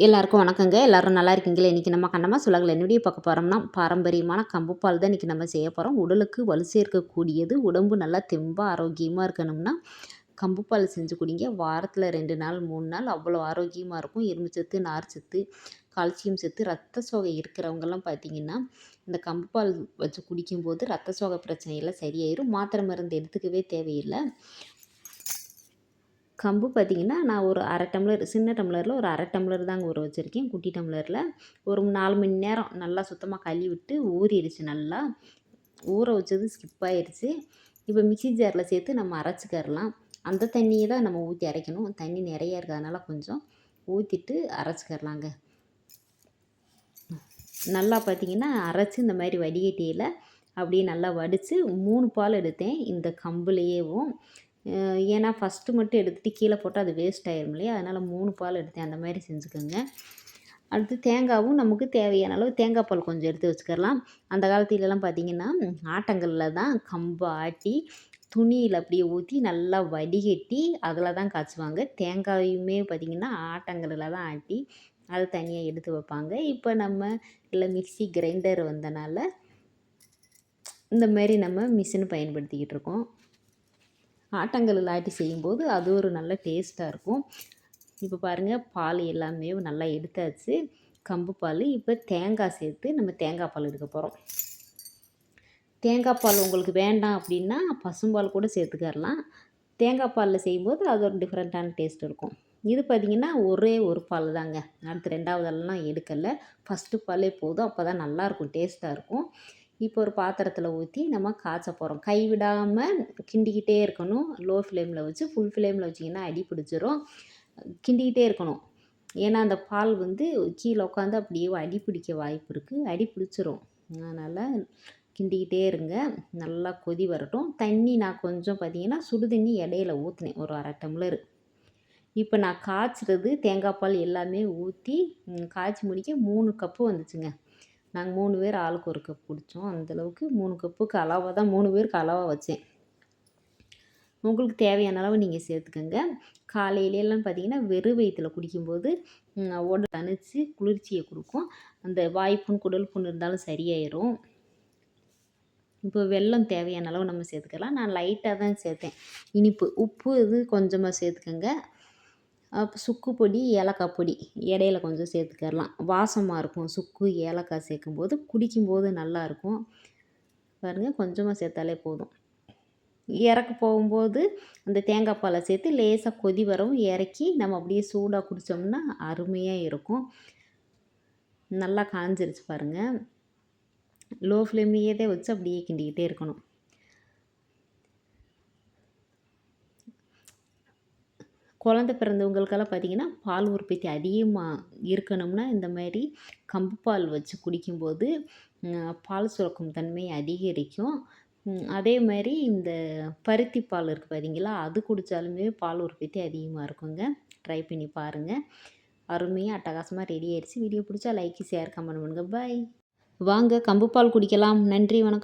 எல்லாருக்கும் வணக்கங்க. எல்லாரும் நல்லா இருக்கீங்களே? இன்றைக்கி நம்ம கண்ணமாக சுலகில் என்னுடைய பார்க்க போகிறோம்னா பாரம்பரியமான கம்புப்பால் தான் இன்றைக்கி நம்ம செய்ய போகிறோம் உடலுக்கு வலு சேர்க்கக்கூடியது உடம்பு நல்லா தெம்பாக ஆரோக்கியமாக இருக்கணும்னா கம்புப்பால் செஞ்சு குடிங்க. வாரத்தில் ரெண்டு நாள் மூணு நாள் அவ்வளோ ஆரோக்கியமாக இருக்கும். இரும்பு சத்து நார் சத்து கால்சியம் சத்து ரத்த சோகை இருக்கிறவங்கெல்லாம் பார்த்தீங்கன்னா இந்த கம்பு பால் வச்சு குடிக்கும்போது ரத்த சோகை பிரச்சனையெல்லாம் சரியாயிரும். மாத்திரை மருந்து எடுத்துக்கவே தேவையில்லை. கம்பு பார்த்திங்கன்னா நான் ஒரு அரை டம்ளர் சின்ன டம்ளரில் ஒரு அரை டம்ளர் தாங்க ஊற வச்சுருக்கேன். குட்டி டம்ளரில் ஒரு நாலு மணி நேரம் நல்லா சுத்தமாக கழுவி விட்டு ஊறிடுச்சு நல்லா. ஊற வச்சது ஸ்கிப் ஆயிடுச்சு. இப்போ மிக்சி ஜாரில் சேர்த்து நம்ம அரைச்சிக்கரலாம் அந்த தண்ணியை தான் நம்ம ஊற்றி அரைக்கணும். தண்ணி நிறையா இருக்கிறதுனால கொஞ்சம் ஊற்றிட்டு அரைச்சிக்கரலாங்க நல்லா பார்த்திங்கன்னா அரைச்சி இந்த மாதிரி வடிகட்டியில் அப்படியே நல்லா வடித்து மூணு பால் எடுத்தேன். இந்த கம்புலேயேவும் ஏன்னா ஃபஸ்ட்டு மட்டும் எடுத்துகிட்டு கீழே போட்டால் அது வேஸ்ட் ஆயிரும் இல்லையா? அதனால் மூணு பால் எடுத்தேன். அந்த மாதிரி செஞ்சுக்கோங்க. அடுத்து தேங்காவும் நமக்கு தேவையான அளவு தேங்காய் பால் கொஞ்சம் எடுத்து வச்சுக்கலாம் அந்த காலத்துலலாம் பார்த்திங்கன்னா ஆட்டங்களில் தான் கம்பு ஆட்டி துணியில் அப்படியே ஊற்றி நல்லா வடிகட்டி அதில் தான் காய்ச்சுவாங்க. தேங்காயுமே பார்த்திங்கன்னா ஆட்டங்களில் தான் ஆட்டி அதை தனியாக எடுத்து வைப்பாங்க. இப்போ நம்ம இல்லை மிக்சி கிரைண்டர் வந்தனால இந்த மாதிரி நம்ம மிஷின் பயன்படுத்திக்கிட்டு இருக்கோம். ஆட்டங்கல் ஆட்டி செய்யும்போது அது ஒரு நல்ல டேஸ்ட்டாக இருக்கும். இப்போ பாருங்கள் பால் எல்லாமே நல்லா எடுத்தாச்சு. கம்பு பால் இப்போ தேங்காய் சேர்த்து நம்ம தேங்காய் பால் எடுக்க போகிறோம் தேங்காய் பால் உங்களுக்கு வேண்டாம் அப்படின்னா பசும்பால் கூட சேர்த்துக்கரலாம் தேங்காய் பாலில் செய்யும்போது அது ஒரு டிஃப்ரெண்ட்டான டேஸ்ட் இருக்கும். இது பார்த்திங்கன்னா ஒரே ஒரு பால் தாங்க. அடுத்து ரெண்டாவதெல்லாம் எடுக்கலை. ஃபஸ்ட்டு பாலே போதும். அப்போ தான் நல்லாயிருக்கும் டேஸ்ட்டாக இருக்கும். இப்போ ஒரு பாத்திரத்தில் ஊற்றி நம்ம காய்ச்ச போகிறோம் கைவிடாமல் கிண்டிக்கிட்டே இருக்கணும். லோ ஃப்ளேமில் வச்சு ஃபுல் ஃப்ளேமில் வச்சிங்கன்னா அடி பிடிச்சிரும். கிண்டிக்கிட்டே இருக்கணும். ஏன்னா அந்த பால் வந்து கீழே உட்காந்து அப்படியே அடி பிடிக்க வாய்ப்பு இருக்குது அடி பிடிச்சிரும். அதனால் கிண்டிக்கிட்டே இருங்க. நல்லா கொதி வரட்டும். தண்ணி நான் கொஞ்சம் பார்த்திங்கன்னா சுடு தண்ணி இடையில ஊற்றினேன் ஒரு அரை டம்ளர். இப்போ நான் காய்ச்சிறது தேங்காய் பால் எல்லாமே ஊற்றி காய்ச்சி முடிக்க மூணு கப்பு வந்துச்சுங்க. நாங்கள் மூணு பேர் ஆளுக்கு ஒரு கப் குடித்தோம் அந்தளவுக்கு மூணு கப்புக்கு அளவாக தான் மூணு பேருக்கு அளவாக வச்சேன். உங்களுக்கு தேவையான அளவு நீங்கள் சேர்த்துக்கோங்க. காலையிலலாம் பார்த்தீங்கன்னா வெறும் வயிற்றில் குடிக்கும்போது உடல் தணித்து குளிர்ச்சியை கொடுக்கும். அந்த வாய்ப்புண் குடல் புண் இருந்தாலும் சரியாயிடும் இப்போ வெள்ளம் தேவையான அளவு நம்ம சேர்த்துக்கலாம். நான் லைட்டாக தான் சேர்த்தேன். இனிப்பு உப்பு இது கொஞ்சமாக சேர்த்துக்கோங்க. சுக்கு பொடி ஏலக்காய் பொடி இடையில கொஞ்சம் சேர்த்துக்கரலாம் வாசமாக இருக்கும். சுக்கு ஏலக்காய் சேர்க்கும்போது குடிக்கும்போது நல்லாயிருக்கும் பாருங்கள் கொஞ்சமாக சேர்த்தாலே போதும். இறக்க போகும்போது அந்த தேங்காய் பாலை சேர்த்து லேசாக கொதி வரவும் இறக்கி நம்ம அப்படியே சூடாக குடித்தோம்னா அருமையாக இருக்கும். நல்லா காஞ்சிருச்சு பாருங்கள் லோ ஃப்ளேம்லேயே தான் வச்சு அப்படியே கிண்டிக்கிட்டே இருக்கணும். குழந்த பிறந்தவங்களுக்கெல்லாம் பார்த்திங்கன்னா பால் உற்பத்தி அதிகமாக இருக்கணும்னா இந்த மாதிரி கம்பு பால் வச்சு குடிக்கும்போது பால் சுரக்கும் தன்மை அதிகரிக்கும். அதே மாதிரி இந்த பருத்தி பால் இருக்குது பார்த்தீங்களா அது குடித்தாலுமே பால் உற்பத்தி அதிகமாக இருக்குங்க. ட்ரை பண்ணி பாருங்கள் அருமையாக அட்டகாசமாக ரெடி ஆயிடுச்சு. வீடியோ பிடிச்சா லைக் ஷேர் கமெண்ட் பண்ணுங்கள் பாய் வாங்க கம்பு பால் குடிக்கலாம். நன்றி வணக்கம்.